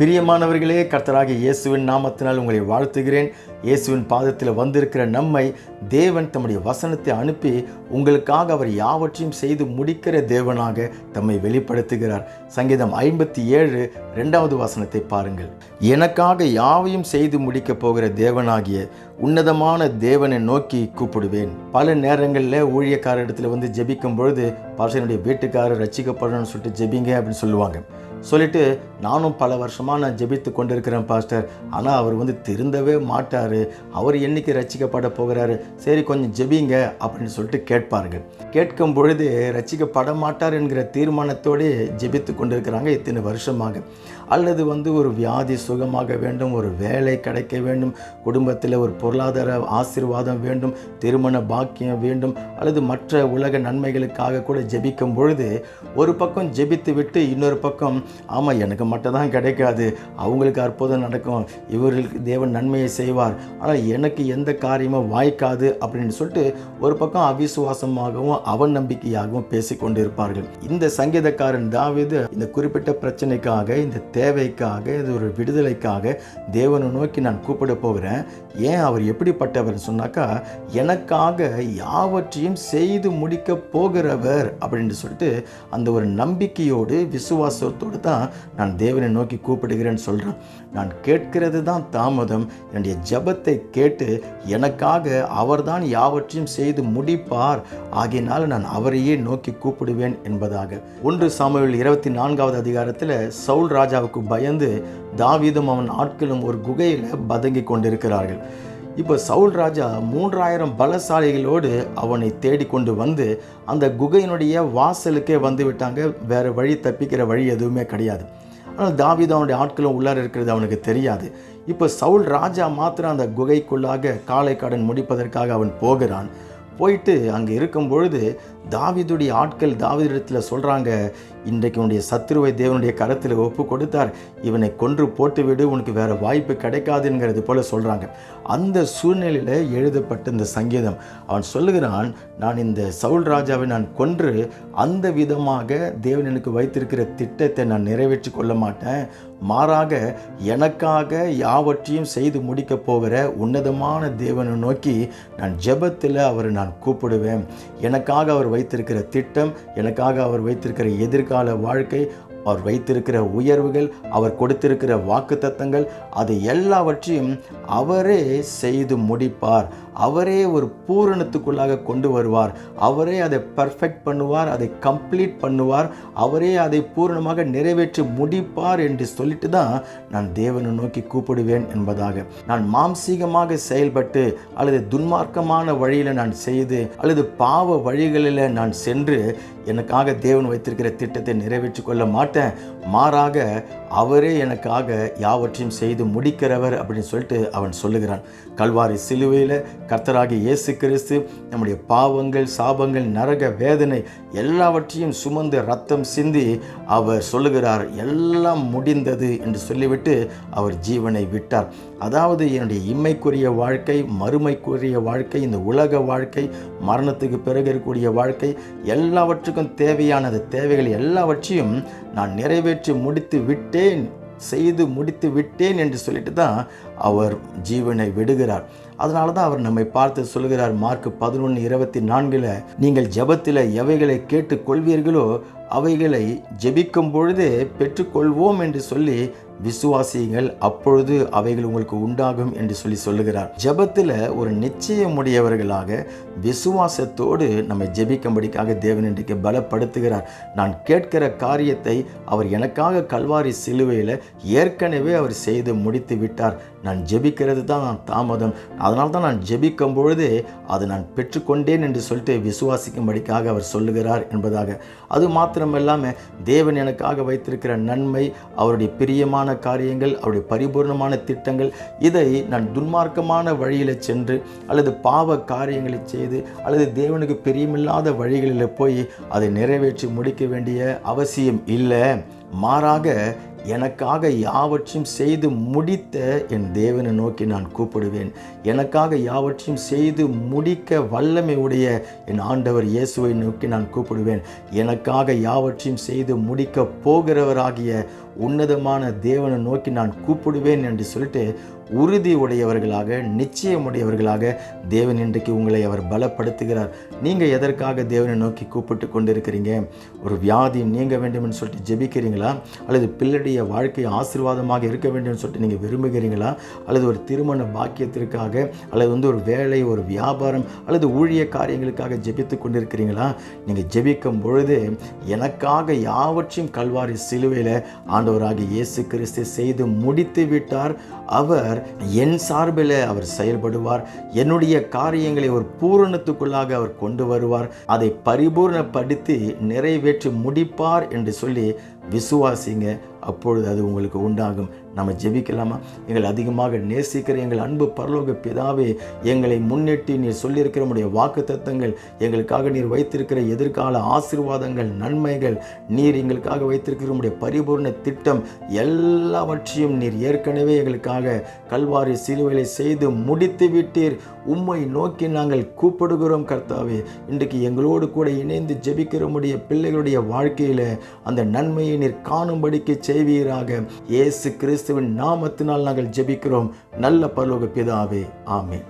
பிரியமானவர்களே கர்த்தராகிய இயேசுவின் நாமத்தினால் உங்களை வாழ்த்துகிறேன். இயேசுவின் பாதத்தில் வந்திருக்கிற நம்மை தேவன் தம்முடைய வசனத்தை அனுப்பி உங்களுக்காக அவர் யாவற்றையும் செய்து முடிக்கிற தேவனாக தம்மை வெளிப்படுத்துகிறார். சங்கீதம் ஐம்பத்தி ஏழு ரெண்டாவது வசனத்தை பாருங்கள். எனக்காக யாவையும் செய்து முடிக்கப் போகிற தேவனாகிய உன்னதமான தேவனை நோக்கி கூப்பிடுவேன். பல நேரங்களில் ஊழியக்கார இடத்துல வந்து ஜெபிக்கும் பொழுது பாஷனுடைய வீட்டுக்காரர் ரசிக்கப்படணும்னு சொல்லிட்டு ஜெபிங்க அப்படின்னு சொல்லுவாங்க. சொல்லிட்டு நானும் பல வருஷமாக நான் ஜெபித்து கொண்டிருக்கிறேன் பாஸ்டர். ஆனால் அவர் வந்து திருந்தவே மாட்டார். அவர் என்னைக்கு ரட்சிக்கப்பட போகிறாரு? சரி கொஞ்சம் ஜெபிங்க அப்படின்னு சொல்லிட்டு கேட்பாருங்க கேட்கும் பொழுது ரசிக்கப்பட மாட்டார் என்கிற தீர்மானத்தோடு ஜெபித்து கொண்டிருக்கிறாங்க இத்தனை வருஷமாக. அல்லது வந்து ஒரு வியாதி சுகமாக வேண்டும் ஒரு வேலை கிடைக்க வேண்டும் குடும்பத்தில் ஒரு பொருளாதார ஆசீர்வாதம் வேண்டும் திருமண பாக்கியம் வேண்டும் அல்லது மற்ற உலக நன்மைகளுக்காக கூட ஜெபிக்கும் பொழுது ஒரு பக்கம் ஜெபித்து விட்டு இன்னொரு பக்கம் ஆமாம் எனக்கு மட்டும் தான் கிடைக்காது. அவங்களுக்கு அற்புதம் நடக்கும். இவர்களுக்கு தேவன் நன்மையை செய்வார். ஆனால் எனக்கு எந்த காரியமும் வாய்க்காது அப்படின்னு சொல்லிட்டு ஒரு பக்கம் அவிசுவாசமாகவும் அவநம்பிக்கையாகவும் பேசி கொண்டிருப்பார்கள் இந்த சங்கீதக்காரன் தாவிது இந்த குறிப்பிட்ட பிரச்சனைக்காக இந்த தேவைக்காக இது ஒரு விடுதலைக்காக தேவனை நோக்கி நான் கூப்பிட போகிறேன். ஏன் அவர் எப்படிப்பட்டவர் சொன்னாக்கா எனக்காக யாவற்றையும் செய்து முடிக்க போகிறவர் அப்படின்னு சொல்லிட்டு அந்த ஒரு நம்பிக்கையோடு விசுவாசத்தோடு தான் நான் தேவனை நோக்கி கூப்பிடுகிறேன்னு சொல்கிறான் நான் கேட்கிறது தான் தாமதம். என்னுடைய ஜெபத்தை கேட்டு எனக்காக அவர்தான் யாவற்றையும் செய்து முடிப்பார். ஆகையினால் நான் அவரையே நோக்கி கூப்பிடுவேன் என்பதாக. ஒன்று சாமுவேல் இருபத்தி நான்காவது அதிகாரத்தில் சவுல் ராஜாவுக்கு பயந்து தாவீதும் அவன் ஆட்களும் ஒரு குகையில் பதங்கி கொண்டிருக்கிறார்கள். இப்போ சவுல் ராஜா மூன்றாயிரம் பலசாலிகளோடு அவனை தேடிக்கொண்டு வந்து அந்த குகையினுடைய வாசலுக்கே வந்து விட்டாங்க. வேறு வழி தப்பிக்கிற வழி எதுவுமே கிடையாது. ஆனால் தாவீது அவனுடைய ஆட்களும் உள்ளார இருக்கிறது அவனுக்கு தெரியாது. இப்போ சவுல் ராஜா மாத்திரம் அந்த குகைக்குள்ளாக காலை கடன் முடிப்பதற்காக அவன் போகிறான். போயிட்டு அங்கே இருக்கும் பொழுது தாவிதுடைய ஆட்கள் தாவீதிடத்தில் சொல்கிறாங்க இன்றைக்கு உன்னுடைய சத்துருவை தேவனுடைய கரத்தில் ஒப்பு கொடுத்தார். இவனை கொன்று போட்டுவிடு உனக்கு வேறு வாய்ப்பு கிடைக்காதுங்கிறது போல் சொல்கிறாங்க அந்த சூழ்நிலையில் எழுதப்பட்ட இந்த சங்கீதம். அவன் சொல்லுகிறான் நான் இந்த சவுல் ராஜாவை நான் கொன்று அந்த விதமாக தேவன் எனக்கு வைத்திருக்கிற திட்டத்தை நான் நிறைவேற்றி கொள்ள மாட்டேன். மாறாக எனக்காக யாவற்றையும் செய்து முடிக்கப் போகிற உன்னதமான தேவனை நோக்கி நான் ஜெபத்தில் அவரை நான் கூப்பிடுவேன். எனக்காக அவர் வைத்திருக்கிற திட்டம் எனக்காக அவர் வைத்திருக்கிற எதிர்கால வாழ்க்கை அவர் வைத்திருக்கிற உயர்வுகள் அவர் கொடுத்திருக்கிற வாக்குத்தத்தங்கள் அது எல்லாவற்றையும் அவரே செய்து முடிப்பார். அவரே ஒரு பூரணத்துக்குள்ளாக கொண்டு வருவார். அவரே அதை பர்ஃபெக்ட் பண்ணுவார் அதை கம்ப்ளீட் பண்ணுவார். அவரே அதை பூரணமாக நிறைவேற்றி முடிப்பார் என்று சொல்லிட்டு தான் நான் தேவனை நோக்கி கூப்பிடுவேன் என்பதாக. நான் மாம்சீகமாக செயல்பட்டு அல்லது துன்மார்க்கமான வழியில் நான் செய்து அல்லது பாவ வழிகளில் நான் சென்று எனக்காக தேவன் வைத்திருக்கிற திட்டத்தை நிறைவேற்றி கொள்ள மாட்டேன். மாறாக அவரே எனக்காக யாவற்றையும் செய்து முடிக்கிறவர் அப்படின்னு சொல்லிட்டு அவன் சொல்லுகிறான். கல்வாரி சிலுவையில் கர்த்தராகி இயேசு கிறிஸ்து நம்முடைய பாவங்கள் சாபங்கள் நரக வேதனை எல்லாவற்றையும் சுமந்து ரத்தம் சிந்தி அவர் சொல்லுகிறார் எல்லாம் முடிந்தது என்று சொல்லிவிட்டு அவர் ஜீவனை விட்டார். அதாவது என்னுடைய இம்மைக்குரிய வாழ்க்கை மறுமைக்குரிய வாழ்க்கை இந்த உலக வாழ்க்கை மரணத்துக்கு பிறகு இருக்கக்கூடிய வாழ்க்கை எல்லாவற்றுக்கும் தேவையான அந்த தேவைகள் எல்லாவற்றையும் நான் நிறைவேற்றி முடித்து விட்டேன் செய்து முடித்து விட்டேன் என்று சொல்லிட்டு தான் அவர் ஜீவனை விடுகிறார். அதனால தான் அவர் நம்மை பார்த்து சொல்கிறார் மார்க் பதினொன்று இருபத்தி நான்கில் நீங்கள் ஜெபத்தில் எவைகளை கேட்டு கொள்வீர்களோ அவைகளை ஜெபிக்கும் பொழுதே பெற்றுக்கொள்வோம் என்று சொல்லி விசுவாசியுங்கள் அப்பொழுது அவைகள் உங்களுக்கு உண்டாகும் என்று சொல்லி சொல்லுகிறார். ஜெபத்தில் ஒரு நிச்சயமுடையவர்களாக விசுவாசத்தோடு நம்மை ஜெபிக்கும்படிக்காக தேவன் இன்றைக்கு பலப்படுத்துகிறார். நான் கேட்கிற காரியத்தை அவர் எனக்காக கல்வாரி சிலுவையில் ஏற்கனவே அவர் செய்து முடித்து விட்டார். நான் ஜெபிக்கிறது தான் தாமதம். அதனால தான் நான் ஜெபிக்கும் பொழுதே அதை நான் பெற்றுக்கொண்டேன் என்று சொல்லிட்டு விசுவாசிக்கும்படிக்காக அவர் சொல்லுகிறார் என்பதாக. அது மாத்திரமில்லாமல் தேவன் எனக்காக வைத்திருக்கிற நன்மை அவருடைய பிரியமான காரியங்கள் அவருடைய பரிபூர்ணமான திட்டங்கள் இதை நான் துன்மார்க்கமான வழியில் சென்று அல்லது பாவ காரியங்களை செய்து அல்லது தேவனுக்கு பிரியமில்லாத வழிகளில் போய் அதை நிறைவேற்றி முடிக்க வேண்டிய அவசியம் இல்லை. மாறாக எனக்காக யாவற்றையும் செய்து முடித்த என் தேவனை நோக்கி நான் கூப்பிடுவேன். எனக்காக யாவற்றையும் செய்து முடிக்க வல்லமை உடைய என் ஆண்டவர் இயேசுவை நோக்கி நான் கூப்பிடுவேன். எனக்காக யாவற்றையும் செய்து முடிக்க போகிறவராகிய உன்னதமான தேவனை நோக்கி நான் கூப்பிடுவேன் என்று சொல்லிட்டு உறுதி உடையவர்களாக நிச்சயமுடையவர்களாக தேவன் இன்றைக்கு உங்களை அவர் பலப்படுத்துகிறார். நீங்கள் எதற்காக தேவனை நோக்கி கூப்பிட்டு கொண்டிருக்கிறீங்க? ஒரு வியாதி நீங்க வேண்டும்னு சொல்லிட்டு ஜெபிக்கிறீங்களா? அல்லது பிள்ளைடைய வாழ்க்கை ஆசீர்வாதமாக இருக்க வேண்டும்னு சொல்லிட்டு நீங்கள் விரும்புகிறீங்களா? அல்லது ஒரு திருமண பாக்கியத்திற்காக அல்லது வந்து ஒரு வேலை ஒரு வியாபாரம் அல்லது ஊழிய காரியங்களுக்காக ஜெபித்து கொண்டிருக்கிறீங்களா? நீங்கள் ஜெபிக்கும் பொழுது எனக்காக யாவற்றையும் கல்வாரி சிலுவையில் ஆண்டவராக இயேசு கிறிஸ்து செய்து முடித்து விட்டார். அவர் என் சார்பில் அவர் செயல்படுவார். என்னுடைய காரியங்களை ஒரு பூரணத்துக்குள்ளாக அவர் கொண்டு வருவார். அதை பரிபூர்ணப்படுத்தி நிறைவேற்றி முடிப்பார் என்று சொல்லி விசுவாசிங்க. அப்பொழுது அது உங்களுக்கு உண்டாகும். நம்ம ஜெபிக்கலாமா? எங்களை அதிகமாக நேசிக்கிற எங்கள் அன்பு பரலோக பிதாவே எங்களை முன்னிட்டு நீர் சொல்லியிருக்கிற உடைய வாக்கு தத்தங்கள் எங்களுக்காக நீர் வைத்திருக்கிற எதிர்கால ஆசீர்வாதங்கள் நன்மைகள் நீர் எங்களுக்காக வைத்திருக்கிற உடைய பரிபூர்ண திட்டம் எல்லாவற்றையும் நீர் ஏற்கனவே எங்களுக்காக கல்வாரி சிலுவைகளை செய்து முடித்து விட்டீர். உம்மை நோக்கி நாங்கள் கூப்பிடுகிறோம் கர்த்தாவே. இன்றைக்கு எங்களோடு கூட இணைந்து ஜெபிக்கிறமுடைய பிள்ளைகளுடைய வாழ்க்கையில் அந்த நன்மையை நீர் காணும்படிக்கு செய்வீராக. இயேசு கிறிஸ்துவின் நாமத்தினால் நாங்கள் ஜெபிக்கிறோம். நல்ல பரலோக பிதாவே ஆமென்.